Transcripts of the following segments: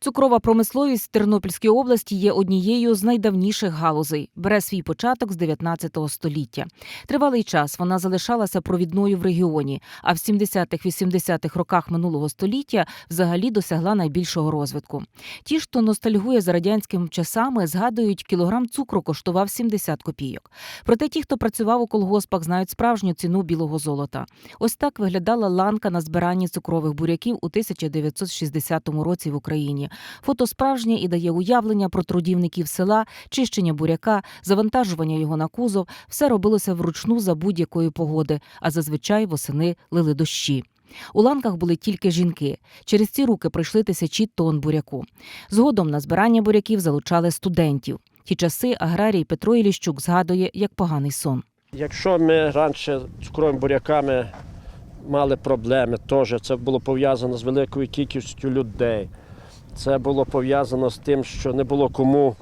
Цукрова промисловість в Тернопільській області є однією з найдавніших галузей. Бере свій початок з 19 століття. Тривалий час вона залишалася провідною в регіоні, а в 70-80-х роках минулого століття взагалі досягла найбільшого розвитку. Ті, хто ностальгує за радянськими часами, згадують, кілограм цукру коштував 70 копійок. Проте ті, хто працював у колгоспах, знають справжню ціну білого золота. Ось так виглядала ланка на збиранні цукрових буряків у 1960 році в Україні. Фото справжнє і дає уявлення про трудівників села, чищення буряка, завантажування його на кузов. Все робилося вручну за будь-якої погоди, а зазвичай восени лили дощі. У ланках були тільки жінки. Через ці руки пройшли тисячі тонн буряку. Згодом на збирання буряків залучали студентів. Ті часи аграрій Петро Іліщук згадує як поганий сон. Якщо ми раніше з цукровими буряками мали проблеми, теж це було пов'язано з великою кількістю людей. Це було пов'язано з тим, що не було кому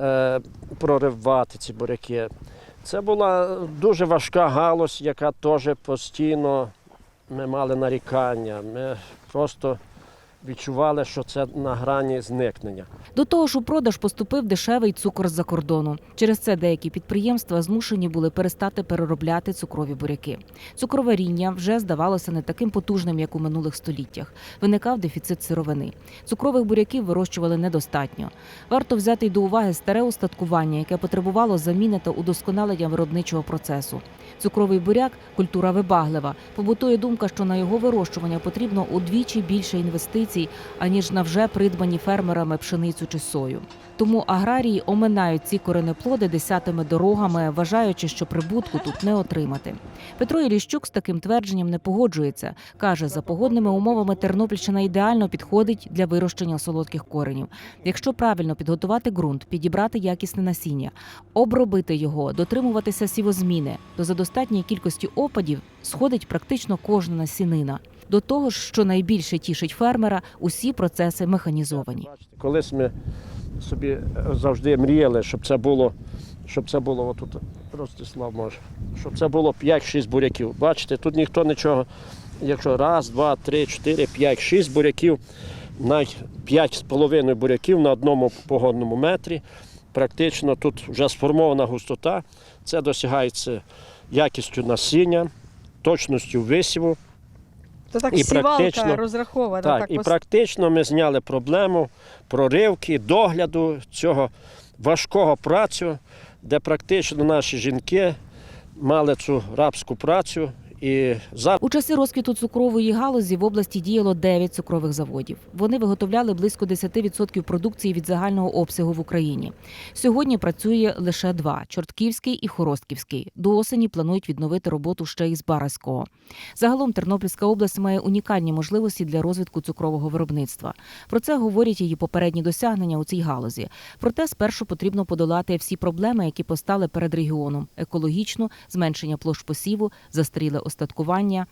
е, проривати ці буряки. Це була дуже важка галузь, яка теж постійно ми мали нарікання. Ми просто відчували, що це на грані зникнення. До того ж, у продаж поступив дешевий цукор з-за кордону. Через це деякі підприємства змушені були перестати переробляти цукрові буряки. Цукроваріння вже здавалося не таким потужним, як у минулих століттях. Виникав дефіцит сировини. Цукрових буряків вирощували недостатньо. Варто взяти й до уваги старе устаткування, яке потребувало заміни та удосконалення виробничого процесу. Цукровий буряк культура вибаглива. Побутує думка, що на його вирощування потрібно удвічі більше інвестицій, аніж на вже придбані фермерами пшеницю чи сою. Тому аграрії оминають ці коренеплоди десятими дорогами, вважаючи, що прибутку тут не отримати. Петро Іліщук з таким твердженням не погоджується. каже, за погодними умовами Тернопільщина ідеально підходить для вирощення солодких коренів. Якщо правильно підготувати ґрунт, підібрати якісне насіння, обробити його, дотримуватися сівозміни, то за достатньої кількості опадів сходить практично кожна насінина. До того ж, що найбільше тішить фермера, усі процеси механізовані. Колись ми собі завжди мріяли, щоб це було, щоб це було отут, Ростислав може, щоб це було 5-6 буряків. Бачите, тут ніхто нічого. Якщо раз, два, три, чотири, п'ять, шість буряків, навіть п'ять з половиною буряків на одному погодному метрі. Практично тут вже сформована густота. Це досягається якістю насіння, точністю висіву. То так І сівалка практично- розрахована. Так, так і ось- практично ми зняли проблему проривки, догляду цього важкого працю, де практично наші жінки мали цю рабську працю. І зараз У часи розквіту цукрової галузі в області діяло 9 цукрових заводів. Вони виготовляли близько 10% продукції від загального обсягу в Україні. Сьогодні працює лише два: Чортківський і Хоростківський. До осені планують відновити роботу ще із Бараського. Загалом Тернопільська область має унікальні можливості для розвитку цукрового виробництва. Про це говорять її попередні досягнення у цій галузі. Проте спершу потрібно подолати всі проблеми, які постали перед регіоном: екологічну, зменшення площ посіву, застаріле остаткування,